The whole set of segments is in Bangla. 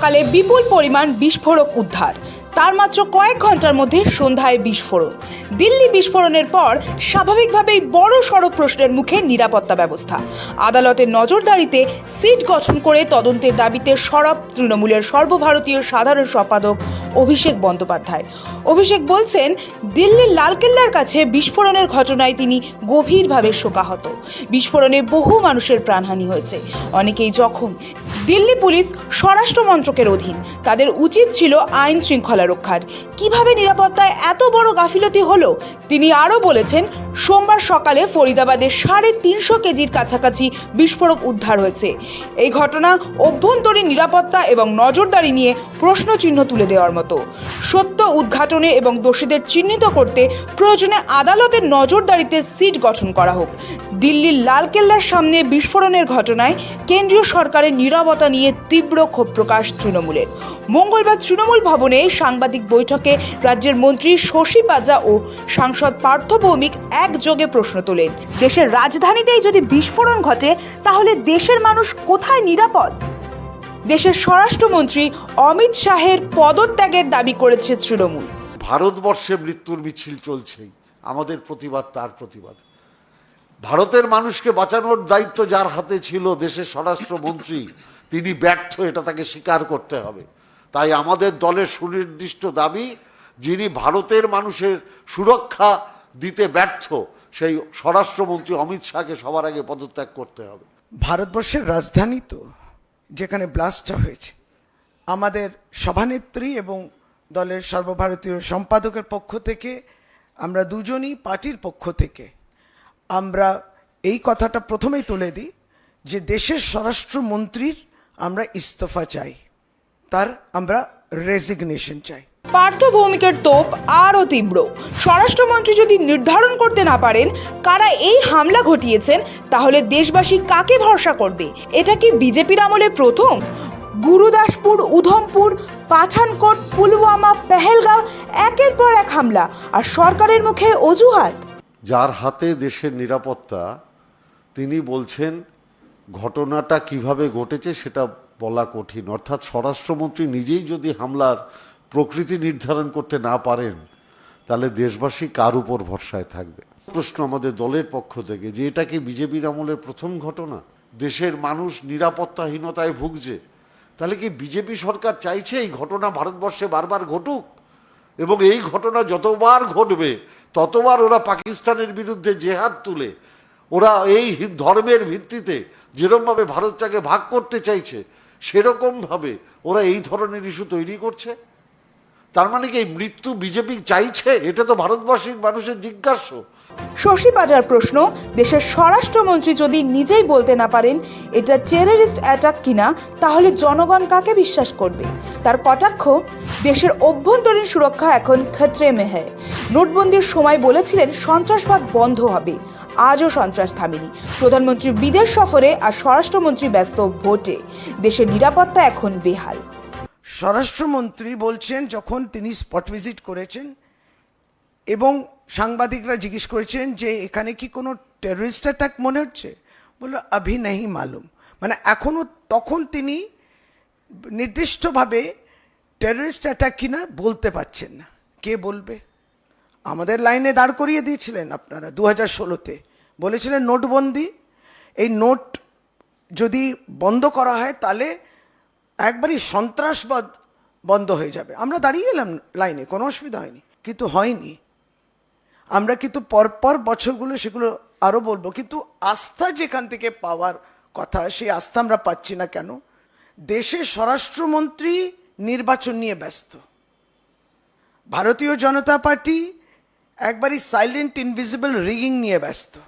সকালে বিপুল পরিমাণ বিস্ফোরক উদ্ধার। তার মাত্র কয়েক ঘণ্টার মধ্যে সন্ধ্যায় বিস্ফোরণ। দিল্লি বিস্ফোরণের পর স্বাভাবিকভাবেই বড় সড় প্রশ্নের মুখে নিরাপত্তা ব্যবস্থা। আদালতের নজরদারিতে সিট গঠন করে তদন্তের দাবিতে সরব তৃণমূলের সর্বভারতীয় সাধারণ সম্পাদক অভিষেক বন্দ্যোপাধ্যায়। অভিষেক বলছেন, দিল্লির লালকেল্লার কাছে বিস্ফোরণের ঘটনায় তিনি গভীরভাবে শোকাহত। বিস্ফোরণে বহু মানুষের প্রাণহানি হয়েছে। অনেকেই জখম। দিল্লি পুলিশ স্বরাষ্ট্র মন্ত্রকের অধীন। তাদের উচিত ছিল আইন শৃঙ্খলা রক্ষার। কীভাবে নিরাপত্তায় এত বড় গাফিলতি হলো? তিনি আরও বলেছেন সোমবার সকালে ফরিদাবাদে সাড়ে তিনশো কেজির কাছাকাছি বিস্ফোরক উদ্ধার হয়েছে। এই ঘটনা অভ্যন্তরীণ নিরাপত্তা এবং নজরদারি নিয়ে প্রশ্নচিহ্ন তুলে দেওয়ার মতো। সত্য উদ্ঘাটনে এবং দোষীদের চিহ্নিত করতে প্রয়োজনে আদালতের নজরদারিতে সিট গঠন করা হোক। দিল্লির লালকেল্লার সামনে বিস্ফোরণের ঘটনায় কেন্দ্রীয় সরকারের নীরবতা নিয়ে তীব্র ক্ষোভ প্রকাশ তৃণমূলের। মঙ্গলবার তৃণমূল ভবনে সাংবাদিক বৈঠকে রাজ্যের মন্ত্রী শশী পাজা ও সাংসদ পার্থ ভৌমিক একযোগে প্রশ্ন তোলেন, দেশের রাজধানীতেই যদি বিস্ফোরণ ঘটে, তাহলে দেশের মানুষ কোথায় নিরাপদ? দেশের স্বরাষ্ট্রমন্ত্রী অমিত শাহের পদত্যাগের দাবি করেছে তৃণমূল। ভারতবর্ষে মৃত্যুর মিছিল চলছেই, আমাদের প্রতিবাদ তার প্রতিবাদ। ভারতের মানুষকে বাঁচানোর দায়িত্ব যার হাতে ছিল দেশের স্বরাষ্ট্রমন্ত্রী, তিনি ব্যর্থ, এটা তাকে স্বীকার করতে হবে। তাই আমাদের দলের সুনির্দিষ্ট দাবি, যিনি ভারতের মানুষের সুরক্ষা দিতে ব্যর্থ, সেই স্বরাষ্ট্রমন্ত্রী অমিত শাহকে সবার আগে পদত্যাগ করতে হবে। ভারতবর্ষের রাজধানী তো, যেখানে ব্লাস্টটা হয়েছে। আমাদের সভানেত্রী এবং দলের সর্বভারতীয় সম্পাদকের পক্ষ থেকে, আমরা দুজনই পার্টির পক্ষ থেকে আমরা এই কথাটা প্রথমেই তুলে দিই যে দেশের স্বরাষ্ট্রমন্ত্রীর আমরা ইস্তফা চাই, তার আমরা রেজিগনেশন চাই। পার্থ ভৌমিকের তোপ আরও তীব্র। স্বরাষ্ট্রমন্ত্রী যদি নির্ধারণ করতে না পারেন, কারা এই হামলা ঘটিয়েছেন, তাহলে দেশবাসী কাকে ভরসা করবে? এটা কি বিজেপির আমলে প্রথম? গুরুদাসপুর, উধমপুর, পাঠানকোট, পুলওয়ামা, পেহেলগাঁও, একের পর এক হামলা, আর সরকারের মুখে অজুহাত? যার হাতে দেশের নিরাপত্তা, তিনি বলছেন, ঘটনাটা কীভাবে ঘটেছে সেটা বলা কঠিন। অর্থাৎ স্বরাষ্ট্রমন্ত্রী নিজেই যদি হামলার প্রকৃতি নির্ধারণ করতে না পারেন, তাহলে দেশবাসী কার উপর ভরসায় থাকবে? প্রশ্ন আমাদের দলের পক্ষ থেকে যে এটা কি বিজেপির আমলের প্রথম ঘটনা? দেশের মানুষ নিরাপত্তাহীনতায় ভুগছে, তাহলে কি বিজেপি সরকার চাইছে এই ঘটনা ভারতবর্ষে বারবার ঘটুক? এবং এই ঘটনা যতবার ঘটবে ততবার ওরা পাকিস্তানের বিরুদ্ধে জেহাদ তুলে, ওরা এই ধর্মের ভিত্তিতে যেরকমভাবে ভারতটাকে ভাগ করতে চাইছে, সেরকমভাবে ওরা এই ধরনের ইস্যু তৈরি করছে। তার মানে কি এই মৃত্যু বিজেপি চাইছে? এটা তো ভারতবর্ষের মানুষের জিজ্ঞাস্য শশী পাজার প্রশ্ন, দেশের স্বরাষ্ট্রমন্ত্রী যদি নিজেই বলতে না পারেন এটা টেররিস্ট অ্যাটাক কিনা, তাহলে জনগণ কাকে বিশ্বাস করবে? তার কটাক্ষ, দেশের অভ্যন্তরীণ সুরক্ষা এখন ক্ষেত্রে মেহে। নোটবন্দির সময় বলেছিলেন সন্ত্রাসবাদ বন্ধ হবে, আজও সন্ত্রাস থামেনি। প্রধানমন্ত্রী বিদেশ সফরে আর স্বরাষ্ট্রমন্ত্রী ব্যস্ত ভোটে। দেশের নিরাপত্তা এখন বেহাল। স্বরাষ্ট্রমন্ত্রী বলছেন, যখন তিনি স্পট ভিজিট করেছেন, এবং সাংবাদিকরা জিজ্ঞেস করেছেন যে এখানে কি কোনো টেররিস্ট অ্যাটাক মনে হচ্ছে? বলল, আভি নেই মালুম। মানে এখনও তখন তিনি নির্দিষ্টভাবে টেররিস্ট অ্যাটাক কিনা বলতে পারছেন না। কে বলবে? আমাদের লাইনে দাঁড় করিয়ে দিয়েছিলেন আপনারা দু হাজার ষোলোতে। বলেছিলেন নোটবন্দি। এই নোট যদি বন্ধ করা হয়, তাহলে একবারই সন্ত্রাসবাদ বন্ধ হয়ে যাবে। আমরা দাঁড়িয়ে গেলাম লাইনে, কোনো অসুবিধা হয়নি। কিন্তু হয়নি। আমরা কিন্তু পরপর বছরগুলো সেগুলো আরও বলব, কিন্তু আস্থা যেখান থেকে পাওয়ার কথা, সেই আস্থা আমরা পাচ্ছি না কেন? দেশের স্বরাষ্ট্রমন্ত্রী নির্বাচন নিয়ে ব্যস্ত। ভারতীয় জনতা পার্টি একবারই সাইলেন্ট ইনভিজিবল রিগিং নিয়ে ব্যস্ত।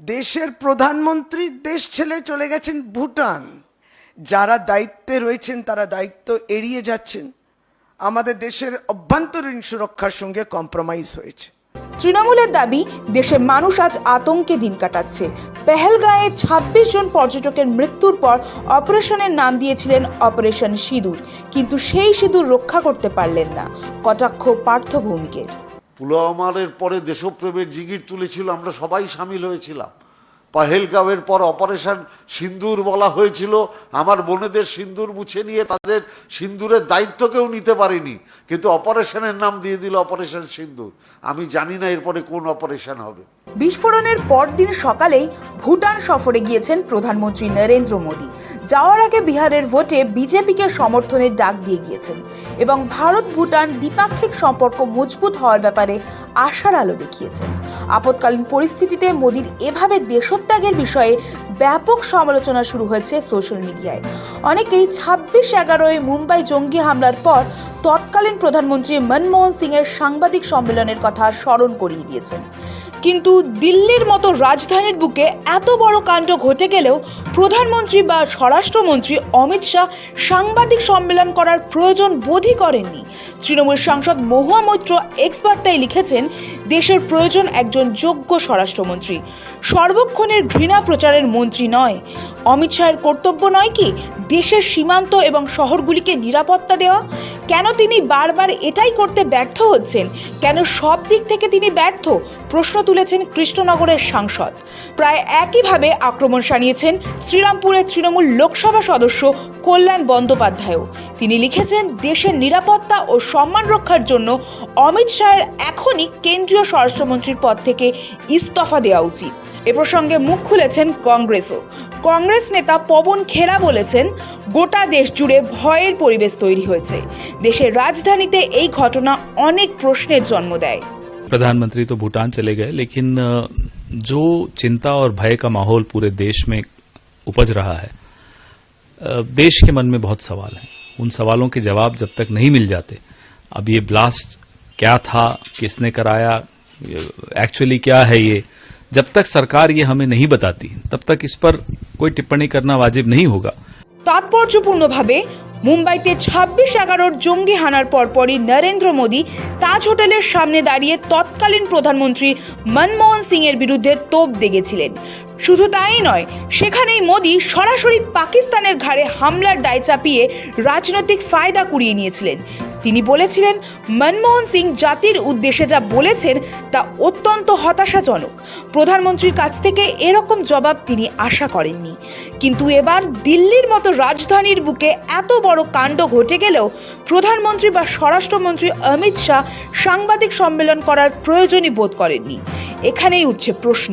দেশের প্রধানমন্ত্রী দেশ ছেলে চলে গেছেন ভুটান। যারা দায়িত্বে রয়েছেন তারা দায়িত্ব এড়িয়ে যাচ্ছেন। আমাদের দেশের অভ্যন্তরীণ সুরক্ষার সঙ্গে কম্প্রোমাইজ হয়েছে। তৃণমূলের দাবি দেশে মানুষ আজ আতঙ্কে দিন কাটাচ্ছে। পেহেলগাঁয়ে ছাব্বিশ জন পর্যটকের মৃত্যুর পর অপারেশনের নাম দিয়েছিলেন অপারেশন সিঁদুর। কিন্তু সেই সিঁদুর রক্ষা করতে পারলেন না। কটাক্ষ পার্থ ভৌমিকের পুলওয়ামারের পরে দেশপ্রেমের জিগির তুলেছিল আমরা সবাই সামিল হয়েছিলাম। পাহেলগাঁওয়ের পর অপারেশন সিন্দুর বলা হয়েছিল। আমার বোনেদের সিন্দুর মুছে নিয়ে তাদের সিন্দুরের দায়িত্ব কেউ নিতে পারেনি। কিন্তু অপারেশনের নাম দিয়ে দিল অপারেশন সিন্দুর। আমি জানি না এরপরে কোন অপারেশন হবে। বিস্ফোরণের পরদিন সকালেই ভুটান সফরে গিয়েছেন প্রধানমন্ত্রী নরেন্দ্র মোদী। যাওয়ার আগে বিহারের ভোটে বিজেপিকে সমর্থনের ডাক দিয়ে গিয়েছেন এবং ভারত ভুটান দ্বিপাক্ষিক সম্পর্ক মজবুত হওয়ার ব্যাপারে আশার আলো দেখিয়েছেন। আপৎকালীন পরিস্থিতিতে মোদীর এভাবে দেশত্যাগের বিষয়ে ব্যাপক সমালোচনা শুরু হয়েছে সোশ্যাল মিডিয়ায়। অনেকেই ছাব্বিশ এগারোয় মুম্বাই জঙ্গি হামলার পর তৎকালীন প্রধানমন্ত্রী মনমোহন সিংয়ের সাংবাদিক সম্মেলনের কথা স্মরণ করিয়ে দিয়েছেন। কিন্তু দিল্লির মতো রাজধানীর বুকে এত বড় কাণ্ড ঘটে গেলেও প্রধানমন্ত্রী বা স্বরাষ্ট্রমন্ত্রী অমিত শাহ সাংবাদিক সম্মেলন করার প্রয়োজন বোধই করেননি। তৃণমূল সাংসদ মহুয়া মৈত্র এক্স বার্তায় লিখেছেন, দেশের প্রয়োজন একজন যোগ্য স্বরাষ্ট্রমন্ত্রী। সর্বক্ষণের ঘৃণা প্রচারের মন্ত্রী নয়। অমিত শাহের কর্তব্য নয় কি, দেশের সীমান্ত এবং শহরগুলিকে নিরাপত্তা দেওয়া? কেন তিনি বারবার এটাই করতে ব্যর্থ হচ্ছেন? কেন সব দিক থেকে তিনি ব্যর্থ? প্রশ্ন তুলেছেন কৃষ্ণনগরের সাংসদ। প্রায় একইভাবে আক্রমণ সানিয়েছেন শ্রীরামপুরের তৃণমূল লোকসভা সদস্য কল্যাণ বন্দ্যোপাধ্যায়ও। তিনি লিখেছেন, দেশের নিরাপত্তা ও সম্মান রক্ষার জন্য অমিত শাহের এখনই কেন্দ্রীয় স্বরাষ্ট্রমন্ত্রীর পদ থেকে ইস্তফা দেওয়া উচিত। এ প্রসঙ্গে মুখ খুলেছেন কংগ্রেসও। কংগ্রেস নেতা পবন খেরা বলেছেন গোটা দেশ জুড়ে ভয়ের পরিবেশ তৈরি হয়েছে দেশের রাজধানীতে এই ঘটনা অনেক প্রশ্নের জন্ম দেয় प्रधानमंत्री तो भूटान चले गए लेकिन अ, जो चिंता और भय का माहौल पूरे देश में उपज रहा है अ, देश के मन में बहुत सवाल हैं उन सवालों के जवाब जब तक नहीं मिल जाते अब ये ब्लास्ट क्या था किसने कराया एक्चुअली क्या है ये जब तक सरकार ये हमें नहीं बताती तब तक इस पर कोई टिप्पणी करना वाजिब नहीं होगा তাৎপর্যপূর্ণভাবে মুম্বাইতে ছাব্বিশ এগারোর জঙ্গি হানার পরপরই নরেন্দ্র মোদী তাজ হোটেলের সামনে দাঁড়িয়ে তৎকালীন প্রধানমন্ত্রী মনমোহন সিংয়ের বিরুদ্ধে তোপ দেগেছিলেন শুধু তাই নয়, সেখানেই মোদী সরাসরি পাকিস্তানের ঘাড়ে হামলার দায় চাপিয়ে রাজনৈতিক ফায়দা কুড়িয়ে নিয়েছিলেন। তিনি বলেছিলেন, মনমোহন সিং জাতির উদ্দেশ্যে যা বলেছেন তা অত্যন্ত হতাশাজনক। প্রধানমন্ত্রীর কাছ থেকে এরকম জবাব তিনি আশা করেননি। কিন্তু এবার দিল্লির মতো রাজধানীর বুকে এত বড় কাণ্ড ঘটে গেলেও প্রধানমন্ত্রী বা স্বরাষ্ট্রমন্ত্রী অমিত শাহ সাংবাদিক সম্মেলন করার প্রয়োজনই বোধ করেননি। এখানেই উঠছে প্রশ্ন।